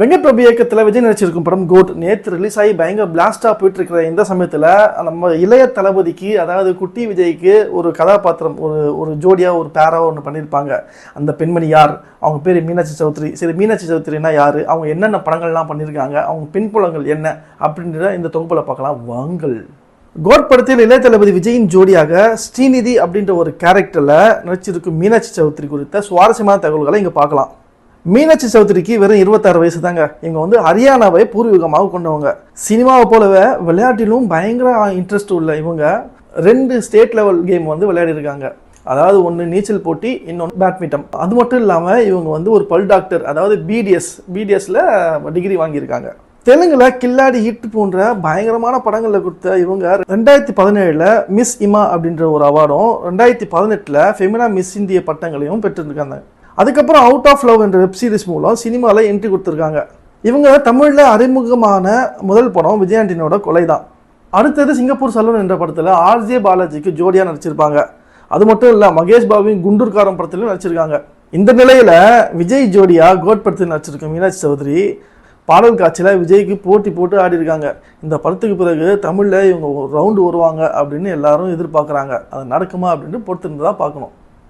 வெங்கட்பிரபு இயக்கத்தில் விஜய் நடிச்சிருக்கும் படம் கோட் நேற்று ரிலீஸ் ஆகி பயங்கர பிளாஸ்டாக போயிட்டு இருக்கிற இந்த சமயத்தில் நம்ம இளைய தளபதிக்கு அதாவது குட்டி விஜய்க்கு ஒரு கதாபாத்திரம் ஒரு ஒரு ஜோடியாக ஒரு பேராக ஒன்று பண்ணியிருப்பாங்க அந்த பெண்மணி யார்? அவங்க பேர் மீனாட்சி சௌத்ரி. சரி மீனாட்சி சௌத்ரினா யார்? அவங்க என்னென்ன படங்கள்லாம் பண்ணியிருக்காங்க அவங்க பின்புலங்கள் என்ன? அப்படின்றத இந்த தொகுப்பில் பார்க்கலாம். வாங்கள். கோட் படத்தில் இளைய தளபதி விஜயின் ஜோடியாக ஸ்ரீநிதி அப்படின்ற ஒரு கேரக்டரில் நடிச்சிருக்கும் மீனாட்சி சௌத்ரி குறித்த சுவாரஸ்யமான தகவல்களை இங்கே பார்க்கலாம். மீனாட்சி சௌத்ரிக்கு வெறும் இருபத்தாறு வயசு தாங்க இவங்க வந்து ஹரியானாவை பூர்வீகமாக கொண்டவங்க. சினிமாவை போலவே விளையாட்டிலும் பயங்கர இன்ட்ரெஸ்ட் உள்ள இவங்க ரெண்டு ஸ்டேட் லெவல் கேம் வந்து விளையாடிருக்காங்க. அதாவது ஒன்று நீச்சல் போட்டி இன்னொன்று பேட்மிண்டன் அது மட்டும் இல்லாமல் இவங்க வந்து ஒரு பல் டாக்டர் அதாவது பிடிஎஸ் பிடிஎஸ்ல டிகிரி வாங்கியிருக்காங்க. தெலுங்குல கில்லாடி ஹிட் போன்ற பயங்கரமான படங்களில் கொடுத்த இவங்க ரெண்டாயிரத்தி பதினேழில் மிஸ் இமா அப்படின்ற ஒரு அவார்டும் ரெண்டாயிரத்தி பதினெட்டில் ஃபெமினா மிஸ் இந்திய பட்டங்களையும் பெற்றிருக்காங்க அதுக்கப்புறம் அவுட் ஆஃப் லவ் என்ற வெப் சீரிஸ் மூலம் சினிமாவில் என்ட்ரி கொடுத்துருக்காங்க. இவங்க தமிழில் அறிமுகமான முதல் படம் விஜயாண்டினோட கொலை தான் அடுத்தது சிங்கப்பூர் சலூன் என்ற படத்தில் ஆர்ஜே பாலாஜிக்கு ஜோடியாக நடிச்சிருப்பாங்க. அது மட்டும் இல்லை மகேஷ் பாபுவின் குண்டூர்காரம் படத்திலும் நடிச்சிருக்காங்க. இந்த நிலையில் விஜய் ஜோடியாக கோட் படத்தில் நடிச்சிருக்க மீனாட்சி சௌத்ரி பாடல் காட்சியில் விஜய்க்கு போட்டி போட்டு ஆடி இருக்காங்க இந்த படத்துக்கு பிறகு தமிழில் இவங்க ரவுண்டு வருவாங்க அப்படின்னு எல்லாரும் எதிர்பார்க்குறாங்க. அது நடக்குமா அப்படின்னு பொறுத்திருந்து தான் பார்க்கணும்.